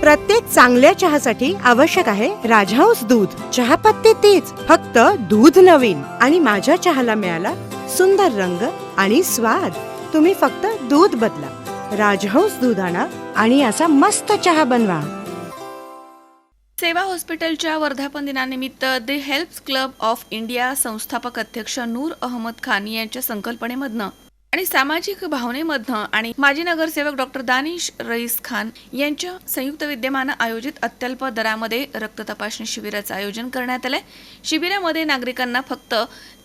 प्रत्येक चांगल्या चहासाठी आवश्यक आहे राजहंस दूध. चहापत्ती तीच फक्त दूध नवीन. आणि माझ्या चहाला मिळाला सुंदर रंग आणि स्वाद. तुम्ही फक्त दूध बदला. राजहंस दूध आणा आणि असा मस्त चहा बनवा. सेवा हॉस्पिटलच्या वर्धापन दिनानिमित्त the helps club of India संस्थापक अध्यक्ष नूर अहमद खान यांच्या संकल्पनेमधनं आणि सामाजिक भावनेमधनं आणि माजी नगरसेवक डॉक्टर दानिश रईस खान यांच्या संयुक्त विद्यमानं आयोजित अत्यल्प दरामध्ये रक्त तपासणी शिबिराचं आयोजन करण्यात आलंय. शिबिरामध्ये नागरिकांना फक्त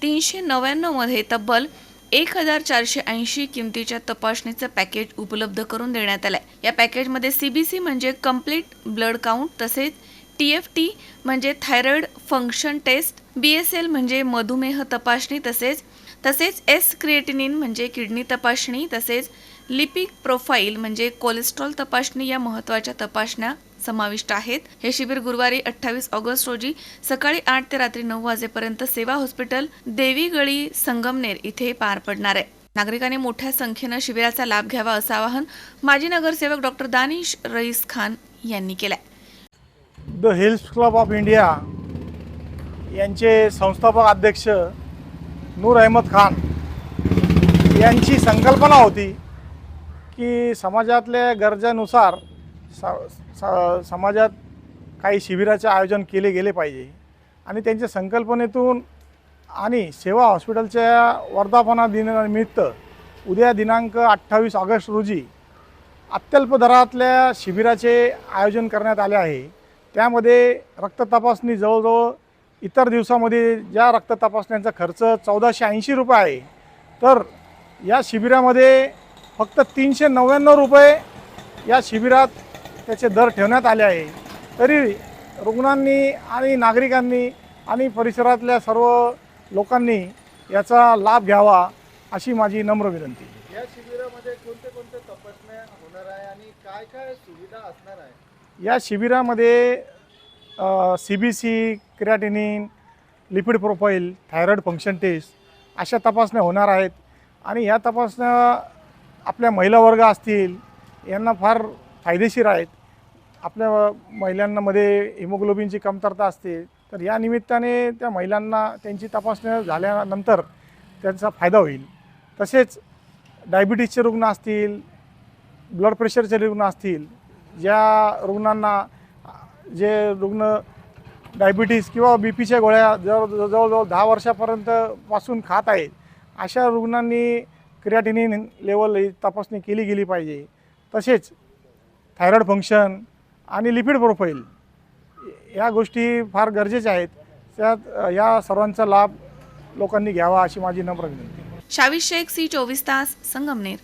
तीनशे नव्याण्णवमध्ये तब्बल एक हजार चारशे ऐंशी किमतीच्या तपासणीचं पॅकेज उपलब्ध करून देण्यात आलंय. या पॅकेजमध्ये सीबीसी म्हणजे कंप्लीट ब्लड काउंट तसेच टी एफ टी म्हणजे thyroid function test B S L म्हणजे मधुमेह तपासणी तसेच तसेच एस क्रिएटिनिन म्हणजे किडनी तपासणी तसेच लिपिक प्रोफाईल म्हणजे कोलेस्ट्रॉल तपासणी या महत्त्वाच्या तपासण्या समाविष्ट आहेत. हे शिबिर गुरुवारी अठ्ठावीस ऑगस्ट रोजी सकाळी आठ ते रात्री नऊ वाजेपर्यंत सेवा हॉस्पिटल देवीगळी संगमनेर इथे पार पडणार आहे. नागरिकांनी मोठ्या संख्येनं शिबिराचा लाभ घ्यावा असं आवाहन माजी नगरसेवक डॉक्टर दानिश रईस खान यांनी केलंय. The hills club of India यांचे संस्थापक अध्यक्ष नूर अहमद खान यांची संकल्पना होती की समाजातल्या गरजेनुसार स स समाजात काही शिबिराचे आयोजन केले गेले पाहिजे. आणि त्यांच्या संकल्पनेतून आणि सेवा हॉस्पिटलच्या वर्धापना दिनानिमित्त उद्या दिनांक अठ्ठावीस ऑगस्ट रोजी अत्यल्प दरातल्या शिबिराचे आयोजन करण्यात आले आहे. त्यामध्ये रक्त तपासणी जवळजवळ इतर दिवसामध्ये ज्या रक्त तपासण्यांचा खर्च चौदाशे ऐंशी रुपये आहे तर या शिबिरामध्ये फक्त तीनशे नव्याण्णव रुपये या शिबिरात त्याचे दर ठेवण्यात आले आहे. तरी रुग्णांनी आणि नागरिकांनी आणि परिसरातल्या सर्व लोकांनी याचा लाभ घ्यावा अशी माझी नम्र विनंती. या शिबिरामध्ये कोणते कोणते तपासण्या होणार आहे आणि काय काय सुविधा असणार आहे? या शिबिरामध्ये C B C creatinine lipid profile thyroid function test अशा तपासण्या होणार आहेत. आणि ह्या तपासण्या आपल्या महिला वर्ग असतील यांना फार फायदेशीर आहेत. आपल्या महिलांमध्ये हिमोग्लोबिनची कमतरता असते. तर या निमित्ताने त्या महिलांना त्यांची तपासण्या झाल्यानंतर त्यांचा फायदा होईल. तसेच डायबिटीजचे रुग्ण असतील ब्लड प्रेशरचे रुग्ण असतील ज्या रुग्णांना जे रुग्ण डायबिटीज किंवा बी पीच्या गोळ्या जवळ जवळजवळ दहा वर्षापर्यंत पासून खात आहेत अशा रुग्णांनी क्रियाटिनिन लेवल ही तपासणी केली गेली पाहिजे. तसेच थायरॉइड फंक्शन आणि लिपिड प्रोफाईल या गोष्टी फार गरजेच्या आहेत. त्यात या सर्वांचा लाभ लोकांनी घ्यावा अशी माझी नम्र विनंती. शावीस शेख सी चोवीस तास संगमनेर.